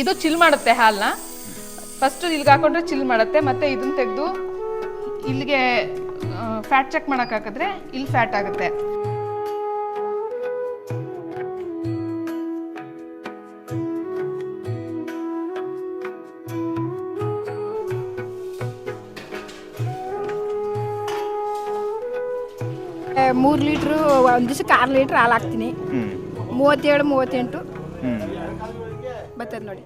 ಇದು ಚಿಲ್ ಮಾಡುತ್ತೆ ಹಾಲನ್ನ ಫಸ್ಟ್ ಇಲ್ಲಿಗೆ ಹಾಕೊಂಡ್ರೆ ಚಿಲ್ ಮಾಡುತ್ತೆ ಮತ್ತೆ ಇದನ್ನ ತೆಗೆದು ಇಲ್ಲಿಗೆ ಫ್ಯಾಟ್ ಚೆಕ್ ಮಾಡಕ್ ಹಾಕಿದ್ರೆ ಇಲ್ಲಿ ಫ್ಯಾಟ್ ಆಗುತ್ತೆ. ಮೂರು ಲೀಟ್ರು ಒಂದು ದಿವಸಕ್ಕೆ ಆರು ಲೀಟ್ರ್ ಹಾಲು ಹಾಕ್ತೀನಿ. ಮೂವತ್ತೇಳು ಮೂವತ್ತೆಂಟು. ಬರ್ತದೆ ನೋಡಿ.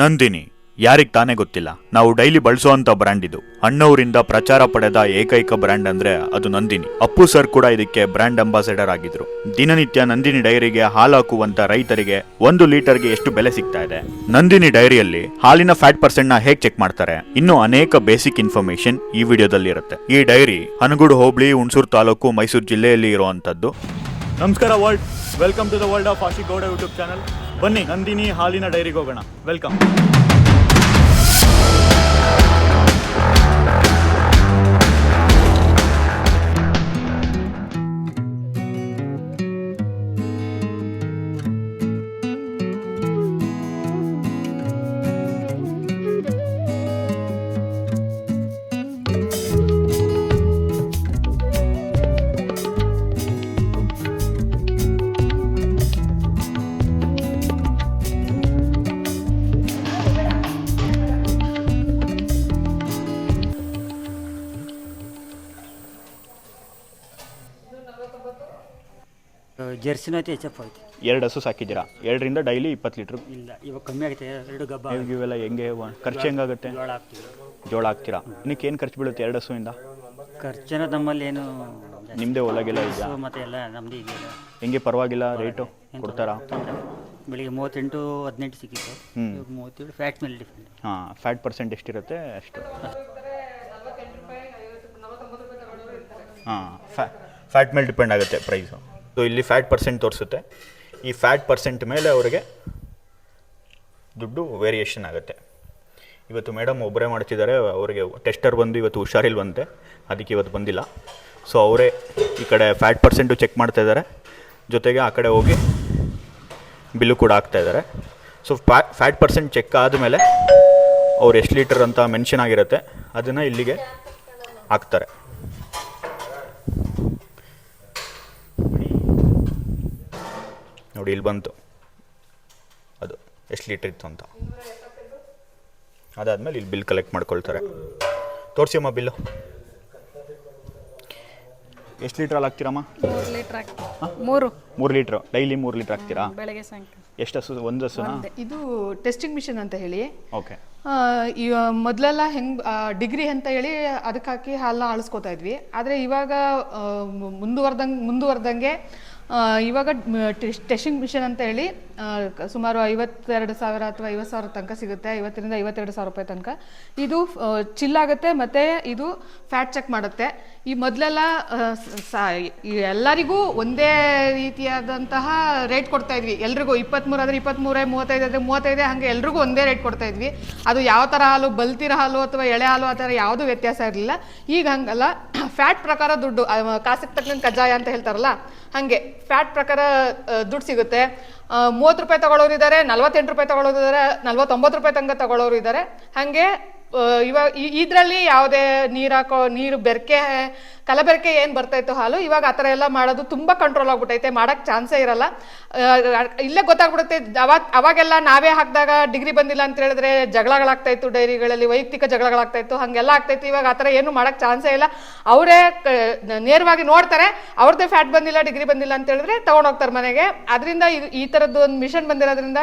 ನಂದಿನಿ ಯಾರಿಗ್ ತಾನೇ ಗೊತ್ತಿಲ್ಲ? ನಾವು ಡೈಲಿ ಬಳಸುವಂತ ಬ್ರ್ಯಾಂಡ್ ಇದು. ಅಣ್ಣವರಿಂದ ಪ್ರಚಾರ ಪಡೆದ ಏಕೈಕ ಬ್ರ್ಯಾಂಡ್ ಅಂದ್ರೆ ಅದು ನಂದಿನಿ. ಅಪ್ಪು ಸರ್ ಕೂಡ ಇದಕ್ಕೆ ಬ್ರ್ಯಾಂಡ್ ಅಂಬಾಸಿಡರ್ ಆಗಿದ್ರು. ದಿನನಿತ್ಯ ನಂದಿನಿ ಡೈರಿಗೆ ಹಾಲು ಹಾಕುವಂತ ರೈತರಿಗೆ ಒಂದು ಲೀಟರ್ಗೆ ಎಷ್ಟು ಬೆಲೆ ಸಿಗ್ತಾ ಇದೆ? ನಂದಿನಿ ಡೈರಿಯಲ್ಲಿ ಹಾಲಿನ ಫ್ಯಾಟ್ ಪರ್ಸೆಂಟ್ನ ಹೇಗ್ ಚೆಕ್ ಮಾಡ್ತಾರೆ? ಇನ್ನು ಅನೇಕ ಬೇಸಿಕ್ ಇನ್ಫಾರ್ಮೇಶನ್ ಈ ವಿಡಿಯೋದಲ್ಲಿ ಇರುತ್ತೆ. ಈ ಡೈರಿ ಹನಗುಡು ಹೋಬಳಿ ಹುಣಸೂರು ತಾಲೂಕು ಮೈಸೂರು ಜಿಲ್ಲೆಯಲ್ಲಿ ಇರುವಂತದ್ದು. ನಮಸ್ಕಾರ world. Welcome to the world of Ashi Gowda YouTube channel. ಬನ್ನಿ ನಂದಿನಿ ಹಾಲಿನ ಡೈರಿಗೆ ಹೋಗೋಣ. ವೆಲ್ಕಮ್. ಜರ್ಸಿನೂ ಐತೆ ಎಚ್ ಎಫ್ ಐತೆ ಎರಡು ಹಸು ಸಾಕಿದ್ದೀರಾ? ಎರಡರಿಂದ ಡೈಲಿ ಇಪ್ಪತ್ತು ಲೀಟ್ರ್? ಇಲ್ಲ ಇವಾಗ ಕಮ್ಮಿ ಆಗುತ್ತೆ ಎರಡು ಗಬ್ಬ ಇವೆಲ್ಲ ಹೆಂಗೆ ಖರ್ಚು ಹೆಂಗಾಗುತ್ತೆ ಜೋಳ ಹಾಕ್ತೀವಿ. ಜೋಳ ಹಾಕ್ತೀರಾ? ಇನ್ನಕ್ಕೆ ಏನು ಖರ್ಚು ಬೀಳುತ್ತೆ ಎರಡು ಹಸುವಿಂದ? ಖರ್ಚನ ನಮ್ಮಲ್ಲಿ ಏನು ನಿಮ್ಮದೇ ಹೊಲಗೆಲ್ಲ ಇಲ್ಲ ಮತ್ತೆ ಎಲ್ಲ ನಮ್ದು ಇದೆ. ಹೆಂಗೆ ಪರವಾಗಿಲ್ಲ ರೇಟು? ಕೊಡ್ತಾರಾ. ಬೆಳಿಗ್ಗೆ ಮೂವತ್ತೆಂಟು ಹದಿನೆಂಟು ಸಿಕ್ಕಿತ್ತು. ಹ್ಮ್. ಇವಾಗ ಮೂವತ್ತೇಳು ಫ್ಯಾಟ್ ಮೇಲೆ ಡಿಫ್ರೆಂಟ್ ಹಾಂ ಫ್ಯಾಟ್ ಪರ್ಸೆಂಟ್ ಎಷ್ಟಿರುತ್ತೆ? ಅಷ್ಟು. ಹಾಂ ಫ್ಯಾ ಫ್ಯಾಟ್ ಮೇಲೆ ಡಿಪೆಂಡ್ ಆಗುತ್ತೆ ಪ್ರೈಸು ಸೊ ಇಲ್ಲಿ ಫ್ಯಾಟ್ ಪರ್ಸೆಂಟ್ ತೋರಿಸುತ್ತೆ. ಈ ಫ್ಯಾಟ್ ಪರ್ಸೆಂಟ್ ಮೇಲೆ ಅವರಿಗೆ ದುಡ್ಡು ವೇರಿಯೇಷನ್ ಆಗುತ್ತೆ. ಇವತ್ತು ಮೇಡಮ್ ಒಬ್ಬರೇ ಮಾಡ್ತಿದ್ದಾರೆ, ಅವರಿಗೆ ಟೆಸ್ಟರ್ ಬಂದು ಇವತ್ತು ಹುಷಾರಿಲ್ವಂತೆ ಅದಕ್ಕೆ ಇವತ್ತು ಬಂದಿಲ್ಲ. ಸೊ ಅವರೇ ಈ ಕಡೆ ಫ್ಯಾಟ್ ಪರ್ಸೆಂಟು ಚೆಕ್ ಮಾಡ್ತಾ ಇದ್ದಾರೆ. ಜೊತೆಗೆ ಆ ಕಡೆ ಹೋಗಿ ಬಿಲ್ಲು ಕೂಡ ಹಾಕ್ತಾ ಇದ್ದಾರೆ. ಸೊ ಫ್ಯಾ ಫ್ಯಾಟ್ ಪರ್ಸೆಂಟ್ ಚೆಕ್ ಆದಮೇಲೆ ಅವ್ರು ಎಷ್ಟು ಲೀಟರ್ ಅಂತ ಮೆನ್ಷನ್ ಆಗಿರುತ್ತೆ. ಅದನ್ನು ಇಲ್ಲಿಗೆ ಹಾಕ್ತಾರೆ. ನೋಡಿ ಇಲ್ಲಿ ಬಂತು. ಅದು ಎಷ್ಟು ಲೀಟ್ರ್ ಇತ್ತು ಅಂತ. ಅದಾದಮೇಲೆ ಇಲ್ಲಿ ಬಿಲ್ ಕಲೆಕ್ಟ್ ಮಾಡ್ಕೊಳ್ತಾರೆ. ತೋರಿಸಿ ಅಮ್ಮ ಬಿಲ್ಲು. ಎಷ್ಟು ಲೀಟ್ರಲ್ಲಿ ಹಾಕ್ತೀರಮ್ಮ? ಮೂರು ಲೀಟ್ರ್ ಮೂರು. ಮೂರು ಲೀಟ್ರು. ಡೈಲಿ ಮೂರು ಲೀಟ್ರ್ ಹಾಕ್ತೀರಾ? ಬೆಳಗ್ಗೆ ಸಾಯಂಕಾಲ. ಎಷ್ಟು ಹಸು ಒಂದು ಹಸು ಇದು ಟೆಸ್ಟಿಂಗ್ ಮಿಷನ್ ಅಂತ ಹೇಳಿ. ಓಕೆ. ಮೊದಲೆಲ್ಲ ಹೆಂಗೆ ಡಿಗ್ರಿ ಅಂತ ಹೇಳಿ ಅದಕ್ಕೆ ಹಾಕಿ ಹಾಲನ್ನ ಆಳಿಸ್ಕೋತಾ ಇದ್ವಿ. ಆದರೆ ಇವಾಗ ಮುಂದುವರ್ದಂಗೆ ಮುಂದುವರ್ದಂಗೆ ಇವಾಗ ಟೆಸ್ಟಿಂಗ್ ಮಿಷನ್ ಅಂತ ಹೇಳಿ ಸುಮಾರು ಐವತ್ತೆರಡು ಸಾವಿರ ಅಥವಾ ಐವತ್ತು ಸಾವಿರ ತನಕ ಸಿಗುತ್ತೆ. ಐವತ್ತರಿಂದ ಐವತ್ತೆರಡು ಸಾವಿರ ರೂಪಾಯಿ ತನಕ. ಇದು ಚಿಲ್ ಆಗುತ್ತೆ ಮತ್ತು ಇದು ಫ್ಯಾಟ್ ಚೆಕ್ ಮಾಡುತ್ತೆ. ಈ ಮೊದಲೆಲ್ಲ ಎಲ್ಲರಿಗೂ ಒಂದೇ ರೀತಿಯಾದಂತಹ ರೇಟ್ ಕೊಡ್ತಾ ಇದ್ವಿ. ಎಲ್ರಿಗೂ ಇಪ್ಪತ್ತ್ಮೂರು ಆದರೆ ಇಪ್ಪತ್ತ್ಮೂರೇ ಮೂವತ್ತೈದು ಆದರೆ ಮೂವತ್ತೈದೇ, ಹಾಗೆ ಎಲ್ರಿಗೂ ಒಂದೇ ರೇಟ್ ಕೊಡ್ತಾ ಇದ್ವಿ. ಅದು ಯಾವ ಥರ ಹಾಲು, ಬಲ್ತಿರೋ ಹಾಲು ಅಥವಾ ಎಳೆ ಹಾಲು ಆ ಥರ ಯಾವುದೂ ವ್ಯತ್ಯಾಸ ಇರಲಿಲ್ಲ. ಈಗ ಹಂಗಲ್ಲ. ಫ್ಯಾಟ್ ಪ್ರಕಾರ ದುಡ್ಡು ಕಾಸಿಗೆ ತಕ್ಕಂಗೆ ಕಜ್ಜಾಯ ಅಂತ ಹೇಳ್ತಾರಲ್ಲ, ಹಾಗೆ. ಫ್ಯಾಟ್ ಪ್ರಕಾರ ದುಡ್ಡು ಸಿಗುತ್ತೆ. ಮೂವತ್ತು ರೂಪಾಯಿ ತಗೊಳ್ಳೋರು ಇದ್ದಾರೆ ನಲ್ವತ್ತೆಂಟು ರೂಪಾಯಿ ತಗೊಳ್ಳೋರು ಇದ್ದಾರೆ ನಲ್ವತ್ತೊಂಬತ್ತು ರೂಪಾಯಿ ತನಕ ತಗೊಳ್ಳೋರು ಇದ್ದಾರೆ ಹಾಗೆ ಇವಾಗ ಇದರಲ್ಲಿ ಯಾವುದೇ ನೀರು ಹಾಕೋ, ನೀರು, ಬೆರಕೆ ಕಲಬೆರಕೆ ಏನು ಬರ್ತಾ ಇತ್ತು ಹಾಲು? ಇವಾಗ ಆ ಥರ ಎಲ್ಲ ಮಾಡೋದು ತುಂಬ ಕಂಟ್ರೋಲ್ ಆಗ್ಬಿಟ್ಟೈತೆ ಮಾಡೋಕ್ಕೆ ಚಾನ್ಸೇ ಇರಲ್ಲ. ಇಲ್ಲೇ ಗೊತ್ತಾಗ್ಬಿಡುತ್ತೆ ಅವಾಗ ಅವಾಗೆಲ್ಲ ನಾವೇ ಹಾಕಿದಾಗ ಡಿಗ್ರಿ ಬಂದಿಲ್ಲ ಅಂತ ಹೇಳಿದ್ರೆ ಜಗಳಗಳಾಗ್ತಾ ಡೈರಿಗಳಲ್ಲಿ, ವೈಯಕ್ತಿಕ ಜಗಳಗಳಾಗ್ತಾ ಇತ್ತು, ಹಾಗೆಲ್ಲ ಆಗ್ತಾ ಇವಾಗ ಆ ಥರ ಏನು ಮಾಡೋಕ್ಕೆ ಚಾನ್ಸೇ ಇಲ್ಲ. ಅವರೇ ನೇರವಾಗಿ ನೋಡ್ತಾರೆ, ಅವ್ರದ್ದೇ ಫ್ಯಾಟ್ ಬಂದಿಲ್ಲ, ಡಿಗ್ರಿ ಬಂದಿಲ್ಲ ಅಂತ ಹೇಳಿದ್ರೆ ತಗೊಂಡೋಗ್ತಾರೆ ಮನೆಗೆ. ಅದರಿಂದ ಈ ಥರದ್ದು ಒಂದು ಮಿಷನ್ ಬಂದಿರೋದ್ರಿಂದ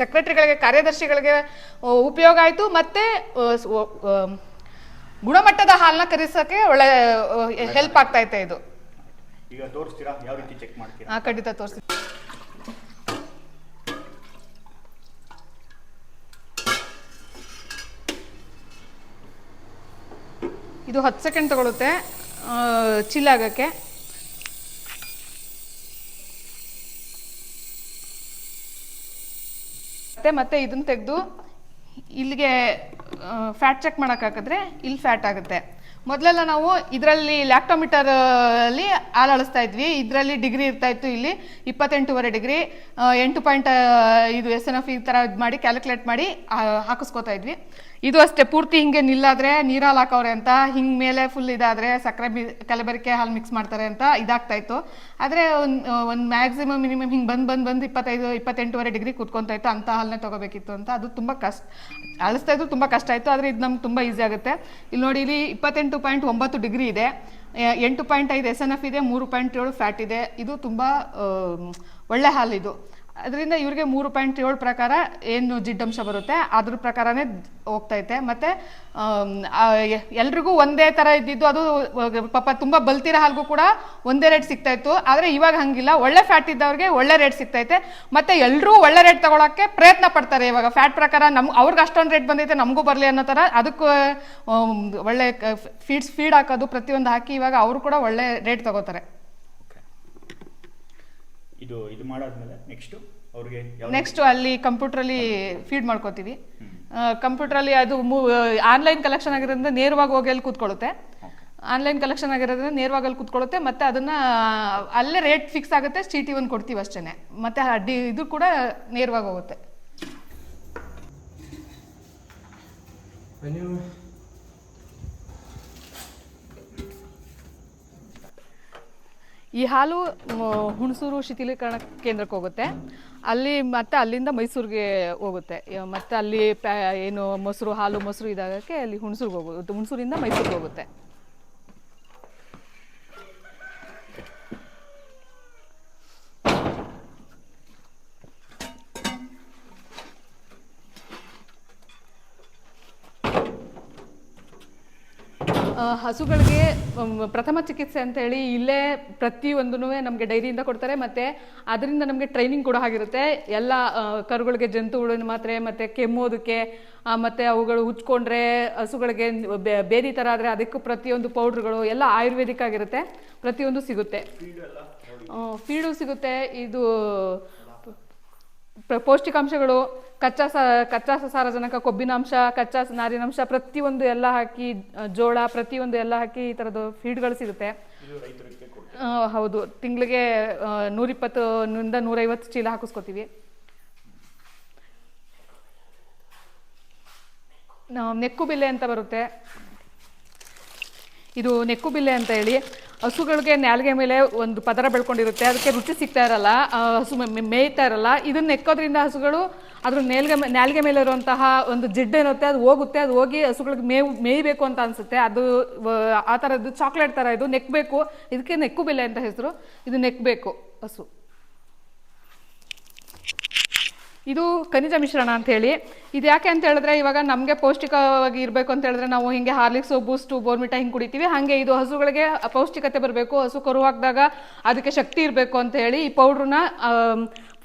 ಸೆಕ್ರೆಟರಿಗಳಿಗೆ ಕಾರ್ಯದರ್ಶಿಗಳಿಗೆ ಉಪಯೋಗ ಆಯಿತು. ಮತ್ತು ಗುಣಮಟ್ಟದ ಹಾಲನ್ನ ಖರೀದಿಸೋಕ್ಕೆ ಒಳ್ಳೆ ಹೆಲ್ಪ್ ಆಗ್ತಾ ಐತೆ ಇದು. ಈಗ ತೋರಿಸ್ತೀರಾ? ಯಾವ ರೀತಿ ಚೆಕ್ ಮಾಡ್ತೀರಾ? ಆ, ಖಂಡಿತ ತೋರಿಸಿ ಇದು ಹತ್ತು ಸೆಕೆಂಡ್ ತಗೊಳುತ್ತೆ. ಚಿಲ್ ಆಗೋಕ್ಕೆ. ಮತ್ತೆ ಮತ್ತೆ ಇದನ್ನ ತೆಗೆದು ಇಲ್ಲಿಗೆ ಫ್ಯಾಟ್ ಚೆಕ್ ಮಾಡೋಕ್ಕಾಗಿದ್ರೆ ಹಾಕಿದ್ರೆ ಇಲ್ಲಿ ಫ್ಯಾಟ್ ಆಗುತ್ತೆ. ಮೊದಲೆಲ್ಲ ನಾವು ಇದರಲ್ಲಿ ಲ್ಯಾಕ್ಟೋಮೀಟರ್ ಅಲ್ಲಿ ಹಾಲು ಅಳಿಸ್ತಾ ಇದ್ವಿ. ಇದರಲ್ಲಿ ಡಿಗ್ರಿ ಇರ್ತಾ ಇತ್ತು ಇಲ್ಲಿ. ಇಪ್ಪತ್ತೆಂಟೂವರೆ ಡಿಗ್ರಿ ಎಂಟು ಪಾಯಿಂಟ್ ಇದು ಎಸ್ ಎನ್ ಎಫ್ ಈ ಥರ ಇದು ಮಾಡಿ ಕ್ಯಾಲ್ಕುಲೇಟ್ ಮಾಡಿ ಹಾಕಿಸ್ಕೊತಾ ಇದ್ವಿ. ಇದು ಅಷ್ಟೇ, ಪೂರ್ತಿ ಹಿಂಗೆ ನಿಲ್ಲಾದ್ರೆ ನೀರಲ್ಲಿ ಹಾಕವ್ರೆ ಅಂತ, ಹಿಂಗ್ ಮೇಲೆ ಫುಲ್ ಇದಾದ್ರೆ ಸಕ್ಕರೆ ಬಿ, ಕಲಬೆರಕೆ ಹಾಲು ಮಿಕ್ಸ್ ಮಾಡ್ತಾರೆ ಅಂತ ಇದಾಗ್ತಾ ಇತ್ತು. ಆದರೆ ಒಂದು ಮ್ಯಾಕ್ಸಿಮಮ್ ಮಿನಿಮಮ್ ಹಿಂಗೆ ಬಂದು ಬಂದು ಬಂದು ಇಪ್ಪತ್ತೈದು, ಇಪ್ಪತ್ತೆಂಟುವರೆ ಡಿಗ್ರಿ ಕುತ್ಕೊಂತ ಇತ್ತು ಅಂತ ಹಾಲನ್ನೇ ತಗೋಬೇಕಿತ್ತು ಅಂತ. ಅದು ತುಂಬ ಕಷ್ಟ, ಅಳಿಸ್ತಾ ಇದ್ದು ತುಂಬ ಕಷ್ಟ ಆಯಿತು, ಆದರೆ ಇದು ನಮ್ಗೆ ತುಂಬ ಈಸಿ ಆಗುತ್ತೆ. ಇಲ್ಲಿ ನೋಡಿ, ಇಲ್ಲಿ ಇಪ್ಪತ್ತೆಂಟು ಪಾಯಿಂಟ್ ಒಂಬತ್ತು ಡಿಗ್ರಿ ಇದೆ. ಎಂಟು ಪಾಯಿಂಟ್ ಐದು ಎಸ್ ಎನ್ ಎಫ್ ಇದೆ, ಮೂರು ಪಾಯಿಂಟ್ ಏಳು ಫ್ಯಾಟ್ ಇದೆ. ಇದು ತುಂಬ ಒಳ್ಳೆ ಹಾಲು ಇದು. ಅದರಿಂದ ಇವ್ರಿಗೆ ಮೂರು ಪಾಯಿಂಟ್ ಏಳು ಪ್ರಕಾರ ಏನು ಜಿಡ್ಡಂಶ ಬರುತ್ತೆ. ಅದ್ರ ಪ್ರಕಾರನೇ ಹೋಗ್ತೈತೆ. ಮತ್ತು ಎಲ್ರಿಗೂ ಒಂದೇ ಥರ ಇದ್ದಿದ್ದು ಅದು ಪಾಪ ತುಂಬ ಬಲ್ತಿರೋ ಹಾಲ್ಗೂ ಕೂಡ ಒಂದೇ ರೇಟ್ ಸಿಗ್ತಾ ಇತ್ತು ಆದರೆ ಇವಾಗ ಹಂಗಿಲ್ಲ. ಒಳ್ಳೆ ಫ್ಯಾಟ್ ಇದ್ದವ್ರಿಗೆ ಒಳ್ಳೆ ರೇಟ್ ಸಿಗ್ತೈತೆ. ಮತ್ತು ಎಲ್ಲರೂ ಒಳ್ಳೆ ರೇಟ್ ತಗೊಳಕ್ಕೆ ಪ್ರಯತ್ನ ಪಡ್ತಾರೆ ಇವಾಗ. ಫ್ಯಾಟ್ ಪ್ರಕಾರ ನಮ್, ಅವ್ರಿಗೆ ಅಷ್ಟೊಂದು ರೇಟ್ ಬಂದೈತೆ, ನಮಗೂ ಬರಲಿ ಅನ್ನೋ ಥರ ಅದಕ್ಕೂ ಒಳ್ಳೆ ಫೀಡ್ಸ್ ಫೀಡ್ ಹಾಕೋದು ಪ್ರತಿಯೊಂದು ಹಾಕಿ ಇವಾಗ ಅವರು ಕೂಡ ಒಳ್ಳೆ ರೇಟ್ ತಗೋತಾರೆ. ಇದು ಇದು ಮಾಡಾದ್ಮೇಲೆ ನೆಕ್ಸ್ಟ್ ಅವ್ರಿಗೆ ನೆಕ್ಸ್ಟ್ ಅಲ್ಲಿ ಕಂಪ್ಯೂಟ್ರಲ್ಲಿ ಫೀಡ್ ಮಾಡ್ಕೋತೀವಿ. ಕಂಪ್ಯೂಟ್ರಲ್ಲಿ ಅದು ಆನ್ಲೈನ್ ಕಲೆಕ್ಷನ್ ಆಗಿರೋದ್ರಿಂದ ನೇರವಾಗಿ ಹೋಗಿ ಅಲ್ಲಿ ಕೂತ್ಕೊಳ್ಳುತ್ತೆ. ಆನ್ಲೈನ್ ಕಲೆಕ್ಷನ್ ಆಗಿರೋದ್ರಿಂದ ನೇರವಾಗಿ ಅಲ್ಲಿ ಕೂತ್ಕೊಳ್ಳುತ್ತೆ. ಮತ್ತೆ ಅದನ್ನ ಅಲ್ಲೇ ರೇಟ್ ಫಿಕ್ಸ್ ಆಗುತ್ತೆ ಚೀಟಿ ಒಂದು ಕೊಡ್ತೀವಿ ಅಷ್ಟೇ ಮತ್ತೆ ಅಡ್ಡಿ ಇದು ಕೂಡ ನೇರವಾಗಿ ಹೋಗುತ್ತೆ. ಈ ಹಾಲು ಹುಣಸೂರು ಶಿಥಿಲೀಕರಣ ಕೇಂದ್ರಕ್ಕೆ ಹೋಗುತ್ತೆ. ಅಲ್ಲಿ ಮತ್ತೆ ಅಲ್ಲಿಂದ ಮೈಸೂರಿಗೆ ಹೋಗುತ್ತೆ. ಮತ್ತೆ ಅಲ್ಲಿ ಏನು ಮೊಸರು, ಹಾಲು, ಮೊಸರು ಇದಾಗಕ್ಕೆ ಅಲ್ಲಿ ಹುಣಸೂರಿಗೆ ಹೋಗುತ್ತೆ ಹುಣಸೂರಿಂದ ಮೈಸೂರಿಗೆ ಹೋಗುತ್ತೆ ಆ, ಹಸುಗಳಿಗೆ ಪ್ರಥಮ ಚಿಕಿತ್ಸೆ ಅಂತ ಹೇಳಿ ಇಲ್ಲೇ ಪ್ರತಿಯೊಂದೂ ನಮಗೆ ಡೈರಿಯಿಂದ ಕೊಡ್ತಾರೆ. ಮತ್ತೆ ಅದರಿಂದ ನಮಗೆ ಟ್ರೈನಿಂಗ್ ಕೂಡ ಆಗಿರುತ್ತೆ. ಎಲ್ಲ ಕರುಗಳಿಗೆ ಜಂತುಗಳು ಮಾತ್ರ ಮತ್ತೆ ಕೆಮ್ಮೋದಕ್ಕೆ ಮತ್ತು ಅವುಗಳು ಉಚ್ಕೊಂಡ್ರೆ ಹಸುಗಳಿಗೆ ಬೇದಿ ಥರ ಆದರೆ ಅದಕ್ಕೂ ಪ್ರತಿಯೊಂದು ಪೌಡ್ರ್ಗಳು ಎಲ್ಲ ಆಯುರ್ವೇದಿಕ್ ಆಗಿರುತ್ತೆ. ಪ್ರತಿಯೊಂದು ಸಿಗುತ್ತೆ. ಫೀಡು ಸಿಗುತ್ತೆ. ಇದು ಪೌಷ್ಟಿಕಾಂಶಗಳು ಕಚ್ಚಾ ಸ ಕಚ್ಚಾ ಸಾರಜನಕ ಕೊಬ್ಬಿನಾಂಶ ಕಚ್ಚಾ ನಾರಿನಾಂಶ ಪ್ರತಿಯೊಂದು ಎಲ್ಲ ಹಾಕಿ ಜೋಳ ಪ್ರತಿಯೊಂದು ಎಲ್ಲ ಹಾಕಿ ಈ ಥರದ್ದು ಫೀಡ್ಗಳು ಸಿಗುತ್ತೆ. ಹೌದು. ತಿಂಗಳಿಗೆ ನೂರಿಪ್ಪತ್ತರಿಂದ ನೂರೈವತ್ತು ಚೀಲ ಹಾಕಿಸ್ಕೊತೀವಿ. ನೆಕ್ಕು ಬಿಲ್ಲೆ ಅಂತ ಬರುತ್ತೆ. ಇದು ನೆಕ್ಕು ಬಿಲ್ಲೆ ಅಂತ ಹೇಳಿ. ಹಸುಗಳಿಗೆ ನಾಲ್ಗೆ ಮೇಲೆ ಒಂದು ಪದರ ಬೆಳ್ಕೊಂಡಿರುತ್ತೆ. ಅದಕ್ಕೆ ರುಚಿ ಸಿಗ್ತಾ ಇರಲ್ಲ. ಹಸು ಮೇಯ್ತಾ ಇರಲ್ಲ. ಇದನ್ನ ನೆಕ್ಕೋದ್ರಿಂದ ಹಸುಗಳು ಅದ್ರ ನೇಲ್ಗೆ ನಾಲ್ಗೆ ಮೇಲೆ ಇರುವಂತಹ ಒಂದು ಜಿಡ್ಡು ಇರುತ್ತೆ ಅದು ಹೋಗುತ್ತೆ. ಅದು ಹೋಗಿ ಹಸುಗಳಿಗೆ ಮೇವು, ಮೇಯ್ಬೇಕು ಅಂತ ಅನ್ಸುತ್ತೆ. ಅದು ಆ ಥರದ್ದು ಚಾಕ್ಲೇಟ್ ಥರ ಇದು ನೆಕ್ಬೇಕು. ಇದಕ್ಕೆ ನೆಕ್ಕು ಅಂತ ಹೆಸರು. ಇದು ನೆಕ್ಬೇಕು ಹಸು. ಇದು ಖನಿಜ ಮಿಶ್ರಣ ಅಂತ ಹೇಳಿ. ಇದು ಯಾಕೆ ಅಂತ ಹೇಳಿದ್ರೆ ಇವಾಗ ನಮಗೆ ಪೌಷ್ಟಿಕವಾಗಿ ಇರಬೇಕು ಅಂತ ಹೇಳಿದ್ರೆ ನಾವು ಹಿಂಗೆ ಹಾರ್ಲಿಕ್ಸು ಬೂಸ್ಟು ಬೋರ್ಮಿಟಾ ಹಿಂಗೆ ಕುಡಿತೀವಿ. ಹಾಗೆ ಇದು ಹಸುಗಳಿಗೆ ಪೌಷ್ಟಿಕತೆ ಬರಬೇಕು. ಹಸು ಕರು ಹಾಕಿದಾಗ ಅದಕ್ಕೆ ಶಕ್ತಿ ಇರಬೇಕು ಅಂತ ಹೇಳಿ ಈ ಪೌಡ್ರನ್ನ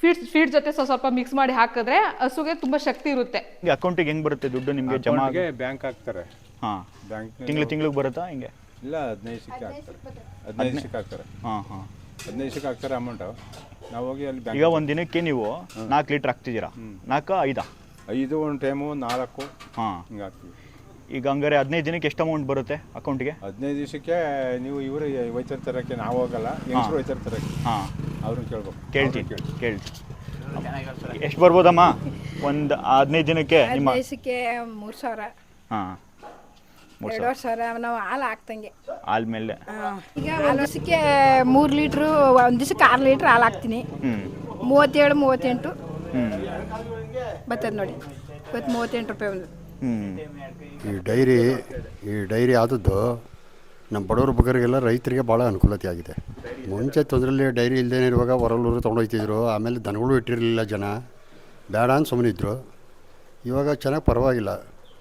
ಫೀಡ್ ಫೀಡ್ ಜೊತೆ ಸ್ವಲ್ಪ ಸ್ವಲ್ಪ ಮಿಕ್ಸ್ ಮಾಡಿ ಹಾಕಿದ್ರೆ ಹಸುಗೆ ತುಂಬ ಶಕ್ತಿ ಇರುತ್ತೆ. ಅಕೌಂಟಿಗೆ ಹೆಂಗೆ ಬರುತ್ತೆ ದುಡ್ಡು ನಿಮಗೆ? ಜಮಾ ಅಕೌಂಟ್ಗೆ ಬ್ಯಾಂಕ್ ಹಾಕ್ತಾರೆ. ಹಾ. ಬ್ಯಾಂಕ್ ತಿಂಗಳು ತಿಂಗಳಿಗೆ ಬರುತ್ತಾ ಹಿಂಗೆ? ಇಲ್ಲ ಹದಿನೈದು ಸಿಕ್ಕ ಹಾಕ್ತಾರೆ. ಹದಿನೈದು ಸಿಕ್ಕ ಹಾಕ್ತಾರೆ. ಹಾಂ ಹಾಂ. ಹದಿನೈದು ಸಿಕ್ಕ ಹಾಕ್ತಾರೆ ಅಮೌಂಟು ನಾವು ಹೋಗಿ ಅಲ್ಲಿ ಈಗ ಒಂದು ದಿನಕ್ಕೆ ನೀವು ನಾಲ್ಕು ಲೀಟರ್ ಹಾಕ್ತಿದ್ದೀರಾ? ನಾಲ್ಕು ಐದಾ? ಐದು ಒಂದು ಟೈಮು ನಾಲ್ಕು. ಹಾ. ಹಿಂಗೆ ಹಾಕ್ತೀವಿ. ಈಗ ಹಂಗಾರೆ ಹದಿನೈದು ದಿನಕ್ಕೆ ಎಷ್ಟು ಅಮೌಂಟ್ ಬರುತ್ತೆ ಅಕೌಂಟಿಗೆ? ಹದಿನೈದು ದಿವಸಕ್ಕೆ ನೀವು ಇವರು ಒಯ್ತಾರೆ ತರಕ್ಕೆ ನಾವು ಹೋಗಲ್ಲ ಹೆಂಗಸರು ವೈತರ ತರಕ್ಕೆ. ಹಾ. ಅವ್ರನ್ನ ಕೇಳ್ಬೇಕು. ಕೇಳ್ತೀನಿ ಕೇಳ್ತೀನಿ. ಎಷ್ಟು ಬರ್ಬೋದಮ್ಮ? ಒಂದು ಹದಿನೈದು ದಿನಕ್ಕೆ ನಿಮ್ಮ ಮೂರು ಸಾವಿರ. ಹಾಂ. ಮೂರು ವರ್ಷ ಸಾವಿರ ನಾವು ಹಾಲು ಹಾಕ್ತಂಗೆ ಆದ್ಮೇಲೆ ಈಗ ಒಂದು ದಿವಸಕ್ಕೆ ಮೂರು ಲೀಟ್ರು ಒಂದು ದಿವಸಕ್ಕೆ ಆರು ಲೀಟ್ರ್ ಹಾಲು ಹಾಕ್ತೀನಿ. ಮೂವತ್ತೇಳು ಮೂವತ್ತೆಂಟು. ಹ್ಞೂ ಬರ್ತದೆ ನೋಡಿ. ಇವತ್ತು ಮೂವತ್ತೆಂಟು ರೂಪಾಯಿ ಒಂದು ಈ ಡೈರಿ ಈ ಡೈರಿ ಆದದ್ದು ನಮ್ಮ ಬಡವರ ಬಗ್ಗರಿಗೆಲ್ಲ ರೈತರಿಗೆ ಭಾಳ ಅನುಕೂಲತೆ ಆಗಿದೆ. ಮುಂಚೆ ತೊಂದರೆಯಲ್ಲಿ ಡೈರಿ ಇಲ್ಲದೇ ಇರುವಾಗ ಹೊರಲೂರು ತೊಗೊಂಡೋಗ್ತಿದ್ರು ಆಮೇಲೆ ದನಗಳು ಇಟ್ಟಿರಲಿಲ್ಲ ಜನ. ಬೇಡ ಅಂತ ಸುಮ್ಮನಿದ್ರು ಇವಾಗ ಚೆನ್ನಾಗಿ ಪರವಾಗಿಲ್ಲ.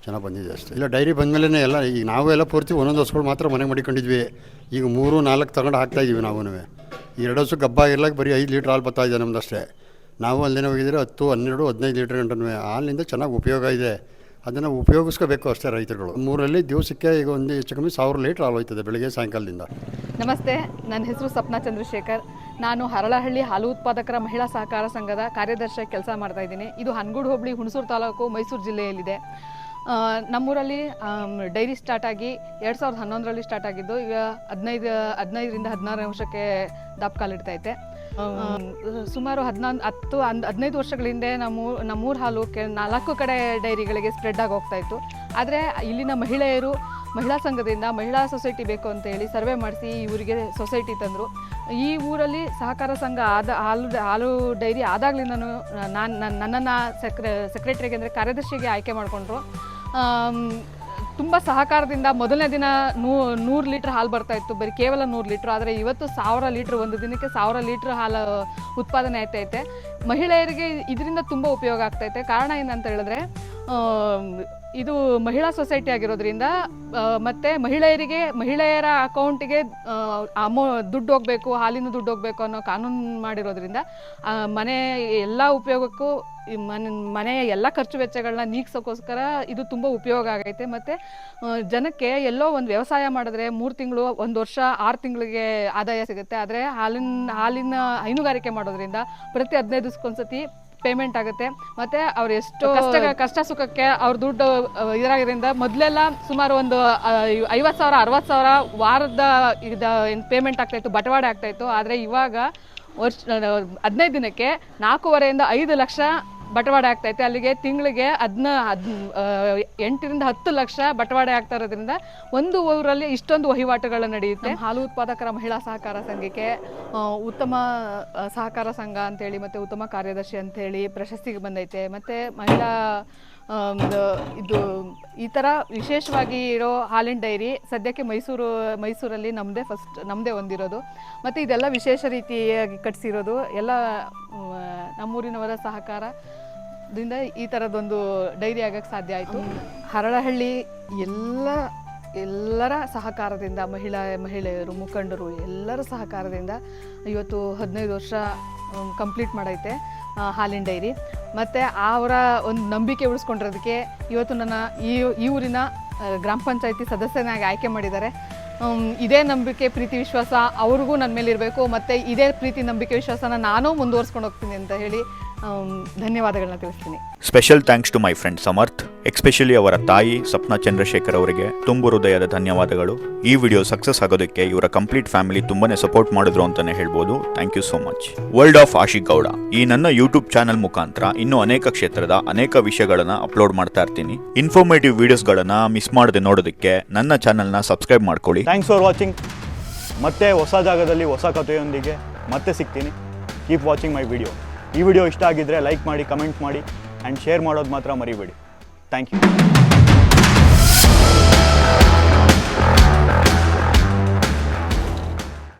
ಚೆನ್ನಾಗಿ ಬಂದಿದೆ ಅಷ್ಟೇ. ಇಲ್ಲ ಡೈರಿ ಬಂದಮೇಲೆ ಎಲ್ಲ, ಈಗ ನಾವು ಎಲ್ಲ ಪೂರ್ತಿ ಒಂದೊಂದು ಹಸುಗಳು ಮಾತ್ರ ಮನೆಗೆ ಮಡಿಕೊಂಡಿದ್ವಿ. ಈಗ ಮೂರು, ನಾಲ್ಕು ತಗೊಂಡು ಹಾಕ್ತಾಯಿದ್ದೀವಿ ನಾವು ಎರಡು ಹಸು ಗಬ್ಬ ಇರ್ಲಾಕ ಬರೀ ಐದು ಲೀಟ್ರ್ ಹಾಲು ಬರ್ತಾ ಇದೆ ನಮ್ದು ಅಷ್ಟೇ. ನಾವು ಅಲ್ಲಿನ ಹೋಗಿದ್ರೆ ಹತ್ತು, ಹನ್ನೆರಡು, ಹದಿನೈದು ಲೀಟ್ರ್ ಗಂಟನೂ. ಹಾಲಿನಿಂದ ಚೆನ್ನಾಗಿ ಉಪಯೋಗ ಇದೆ. ಅದನ್ನು ಉಪಯೋಗಿಸ್ಕೋಬೇಕು ಅಷ್ಟೇ ರೈತರುಗಳು. ಮೂರಲ್ಲಿ ದಿವಸಕ್ಕೆ ಈಗ ಒಂದು ಹೆಚ್ಚು ಕಮ್ಮಿ ಸಾವಿರ ಲೀಟ್ರ್ ಹಾಲು ಹೋಯ್ತದೆ ಬೆಳಗ್ಗೆ ಸಾಯಂಕಾಲದಿಂದ. ನಮಸ್ತೆ, ನನ್ನ ಹೆಸರು ಸಪ್ನಾ ಚಂದ್ರಶೇಖರ್. ನಾನು ಹರಳಹಳ್ಳಿ ಹಾಲು ಉತ್ಪಾದಕರ ಮಹಿಳಾ ಸಹಕಾರ ಸಂಘದ ಕಾರ್ಯದರ್ಶಿಯಾಗಿ ಕೆಲಸ ಮಾಡ್ತಾ ಇದ್ದೀನಿ. ಇದು ಹನ್ಗೂಡು ಹೋಬಳಿ ಹುಣಸೂರು ತಾಲೂಕು ಮೈಸೂರು ಜಿಲ್ಲೆಯಲ್ಲಿದೆ. ನಮ್ಮೂರಲ್ಲಿ ಡೈರಿ ಸ್ಟಾರ್ಟ್ ಆಗಿ ಎರಡು ಸಾವಿರದ ಹನ್ನೊಂದರಲ್ಲಿ ಸ್ಟಾರ್ಟ್ ಆಗಿದ್ದು ಈಗ ಹದಿನೈದು ಹದಿನೈದರಿಂದ ಹದಿನಾರು ವರ್ಷಕ್ಕೆ ದಾಪ್ ಕಾಲಿಡ್ತೈತೆ ಸುಮಾರು ಹದಿನಾಲ್ಕು ಹತ್ತು ಹನ್ ಹದಿನೈದು ವರ್ಷಗಳ ಹಿಂದೆ ನಮ್ಮ ನಮ್ಮೂರ ಹಾಲು ಕೆ ನಾಲ್ಕು ಕಡೆ ಡೈರಿಗಳಿಗೆ ಸ್ಪ್ರೆಡ್ ಆಗಿ ಹೋಗ್ತಾ ಇತ್ತು. ಆದರೆ ಇಲ್ಲಿನ ಮಹಿಳೆಯರು ಮಹಿಳಾ ಸಂಘದಿಂದ ಮಹಿಳಾ ಸೊಸೈಟಿ ಬೇಕು ಅಂತ ಹೇಳಿ ಸರ್ವೆ ಮಾಡಿಸಿ ಈ ಊರಿಗೆ ಸೊಸೈಟಿ ತಂದರು. ಈ ಊರಲ್ಲಿ ಸಹಕಾರ ಸಂಘ ಆದ ಹಾಲು ಹಾಲು ಡೈರಿ ಆದಾಗಲಿಂದನೂ ನಾನು ನನ್ನನ್ನು ಸೆಕ್ರೆ ಸೆಕ್ರೆಟರಿಗೆ ಅಂದರೆ ಕಾರ್ಯದರ್ಶಿಗೆ ಆಯ್ಕೆ ಮಾಡಿಕೊಂಡ್ರು. ತುಂಬ ಸಹಕಾರದಿಂದ ಮೊದಲನೇ ದಿನ ನೂ, ನೂರು ಲೀಟ್ರ್ ಹಾಲು ಬರ್ತಾ ಇತ್ತು. ಬರೀ ಕೇವಲ ನೂರು ಲೀಟ್ರ್, ಆದರೆ ಇವತ್ತು ಸಾವಿರ ಲೀಟ್ರ್, ಒಂದು ದಿನಕ್ಕೆ ಸಾವಿರ ಲೀಟ್ರ್ ಹಾಲು ಉತ್ಪಾದನೆ ಆಗ್ತೈತೆ ಮಹಿಳೆಯರಿಗೆ ಇದರಿಂದ ತುಂಬ ಉಪಯೋಗ ಆಗ್ತೈತೆ ಕಾರಣ ಏನಂತ ಹೇಳಿದ್ರೆ ಇದು ಮಹಿಳಾ ಸೊಸೈಟಿ ಆಗಿರೋದ್ರಿಂದ ಮತ್ತೆ ಮಹಿಳೆಯರಿಗೆ, ಮಹಿಳೆಯರ ಅಕೌಂಟಿಗೆ ಅಮೌ, ದುಡ್ಡು ಹೋಗಬೇಕು, ಹಾಲಿನ ದುಡ್ಡು ಹೋಗಬೇಕು ಅನ್ನೋ ಕಾನೂನು ಮಾಡಿರೋದ್ರಿಂದ ಮನೆ ಎಲ್ಲ ಉಪಯೋಗಕ್ಕೂ ಮನೆ, ಮನೆಯ ಎಲ್ಲ ಖರ್ಚು ವೆಚ್ಚಗಳನ್ನ ನೀಗ್ಸೋಕ್ಕೋಸ್ಕರ ಇದು ತುಂಬ ಉಪಯೋಗ ಆಗೈತೆ. ಮತ್ತು ಜನಕ್ಕೆ ಎಲ್ಲೋ ಒಂದು ವ್ಯವಸಾಯ ಮಾಡಿದ್ರೆ ಮೂರು ತಿಂಗಳು, ಒಂದು ವರ್ಷ, ಆರು ತಿಂಗಳಿಗೆ ಆದಾಯ ಸಿಗುತ್ತೆ. ಆದರೆ ಹಾಲಿನ ಹಾಲಿನ ಹೈನುಗಾರಿಕೆ ಮಾಡೋದ್ರಿಂದ ಪ್ರತಿ ಹದಿನೈದು ದಿವಸಕ್ಕೊಂದ್ಸತಿ ಪೇಮೆಂಟ್ ಆಗುತ್ತೆ. ಮತ್ತೆ ಅವ್ರು ಎಷ್ಟು ಕಷ್ಟ ಕಷ್ಟ ಸುಖಕ್ಕೆ ಅವ್ರ ದುಡ್ಡು ಇದ್ರಾಗಿರಿಂದ ಮೊದಲೆಲ್ಲ ಸುಮಾರು ಒಂದು ಐವತ್ತು ಸಾವಿರ, ಅರವತ್ತು ಸಾವಿರ ವಾರದ ಇದ ಪೇಮೆಂಟ್ ಆಗ್ತಾ ಇತ್ತು, ಬಟವಾಡೆ ಆಗ್ತಾ ಇತ್ತು. ಆದ್ರೆ ಇವಾಗ ವರ್ಷ, ಹದಿನೈದು ದಿನಕ್ಕೆ ನಾಲ್ಕೂವರೆಯಿಂದ ಐದು ಲಕ್ಷ ಬಟವಾಡೆ ಆಗ್ತೈತೆ ಅಲ್ಲಿಗೆ ತಿಂಗಳಿಗೆ ಅದನ್ನ ಹದ್ ಎಂಟರಿಂದ ಹತ್ತು ಲಕ್ಷ ಬಟವಾಡೆ ಆಗ್ತಾ ಇರೋದ್ರಿಂದ ಒಂದು ಊರಲ್ಲಿ ಇಷ್ಟೊಂದು ವಹಿವಾಟುಗಳು ನಡೆಯುತ್ತೆ. ಹಾಲು ಉತ್ಪಾದಕರ ಮಹಿಳಾ ಸಹಕಾರ ಸಂಘಕ್ಕೆ ಉತ್ತಮ ಸಹಕಾರ ಸಂಘ ಅಂತೇಳಿ ಮತ್ತು ಉತ್ತಮ ಕಾರ್ಯದರ್ಶಿ ಅಂತೇಳಿ ಪ್ರಶಸ್ತಿಗೆ ಬಂದೈತೆ. ಮತ್ತು ಮಹಿಳಾ ಇದು ಈ ಥರ ವಿಶೇಷವಾಗಿ ಇರೋ ಹಾಲಿನ ಡೈರಿ ಸದ್ಯಕ್ಕೆ ಮೈಸೂರು, ಮೈಸೂರಲ್ಲಿ ನಮ್ಮದೇ ಫಸ್ಟ್ ನಮ್ಮದೇ ಒಂದಿರೋದು. ಮತ್ತು ಇದೆಲ್ಲ ವಿಶೇಷ ರೀತಿಯಾಗಿ ಕಟ್ಸಿರೋದು. ಎಲ್ಲ ನಮ್ಮೂರಿನವರ ನಮ್ಮೂರಿನವರ ಸಹಕಾರದಿಂದ ಈ ಥರದೊಂದು ಡೈರಿ ಆಗಕ್ಕೆ ಸಾಧ್ಯ ಆಯಿತು. ಹರಳಹಳ್ಳಿ ಎಲ್ಲ, ಎಲ್ಲರ ಸಹಕಾರದಿಂದ ಮಹಿಳಾ, ಮಹಿಳೆಯರು, ಮುಖಂಡರು ಎಲ್ಲರ ಸಹಕಾರದಿಂದ ಇವತ್ತು ಹದಿನೈದು ವರ್ಷ ಕಂಪ್ಲೀಟ್ ಮಾಡೈತೆ ಹಾಲಿನ ಡೈರಿ. ಮತ್ತು ಅವರ ಒಂದು ನಂಬಿಕೆ ಉಳಿಸ್ಕೊಂಡಿರೋದಕ್ಕೆ ಇವತ್ತು ನನ್ನ ಈ ಈ ಊರಿನ ಗ್ರಾಮ ಪಂಚಾಯತಿ ಸದಸ್ಯನಾಗಿ ಆಯ್ಕೆ ಮಾಡಿದ್ದಾರೆ. ಇದೇ ನಂಬಿಕೆ, ಪ್ರೀತಿ, ವಿಶ್ವಾಸ ಅವ್ರಿಗೂ ನನ್ನ ಮೇಲೆ ಇರಬೇಕು ಮತ್ತು ಇದೇ ಪ್ರೀತಿ, ನಂಬಿಕೆ, ವಿಶ್ವಾಸನ ನಾನು ಮುಂದುವರ್ಸ್ಕೊಂಡು ಹೋಗ್ತೀನಿ ಅಂತ ಹೇಳಿ ಧನ್ಯವಾದಗಳನ್ನ ತಿಳಿಸ್ತೀನಿ. Special thanks to my friend Samarth especially ಅವರ ತಾಯಿ ಸಪ್ನಾ ಚಂದ್ರಶೇಖರ್ ಅವರಿಗೆ ತುಂಬು ಹೃದಯದ ಧನ್ಯವಾದಗಳು. ಈ ವಿಡಿಯೋ ಸಕ್ಸಸ್ ಆಗೋದಕ್ಕೆ ಇವರ ಕಂಪ್ಲೀಟ್ ಫ್ಯಾಮಿಲಿ ತುಂಬಾನೇ ಸಪೋರ್ಟ್ ಮಾಡಿದ್ರು ಅಂತಾನೆ ಹೇಳ್ಬೋದು. Thank you so much world of Ashik Gowda ಈ ನನ್ನ ಯೂಟ್ಯೂಬ್ ಚಾನಲ್ ಮುಖಾಂತರ ಇನ್ನೂ ಅನೇಕ ಕ್ಷೇತ್ರದ ಅನೇಕ ವಿಷಯಗಳನ್ನ ಅಪ್ಲೋಡ್ ಮಾಡ್ತಾ ಇರ್ತೀನಿ. ಇನ್ಫಾರ್ಮೇಟಿವ್ ವಿಡಿಯೋಸ್ಗಳನ್ನ ಮಿಸ್ ಮಾಡದೆ ನೋಡೋದಕ್ಕೆ ನನ್ನ ಚಾನಲ್ನ ಸಬ್ಸ್ಕ್ರೈಬ್ ಮಾಡ್ಕೊಳ್ಳಿ. ಥ್ಯಾಂಕ್ಸ್ ಫಾರ್ ವಾಚಿಂಗ್ ಮತ್ತೆ ಹೊಸ ಜಾಗದಲ್ಲಿ ಹೊಸ ಕಥೆಯೊಂದಿಗೆ ಮತ್ತೆ ಸಿಗ್ತೀನಿ. ಕೀಪ್ ವಾಚಿಂಗ್ ಮೈ ವಿಡಿಯೋ ಈ ವಿಡಿಯೋ ಇಷ್ಟ ಆಗಿದ್ರೆ ಲೈಕ್ ಮಾಡಿ, ಕಮೆಂಟ್ ಮಾಡಿ ಆ್ಯಂಡ್ ಶೇರ್ ಮಾಡೋದು ಮಾತ್ರ ಮರಿಬೇಡಿ. Thank you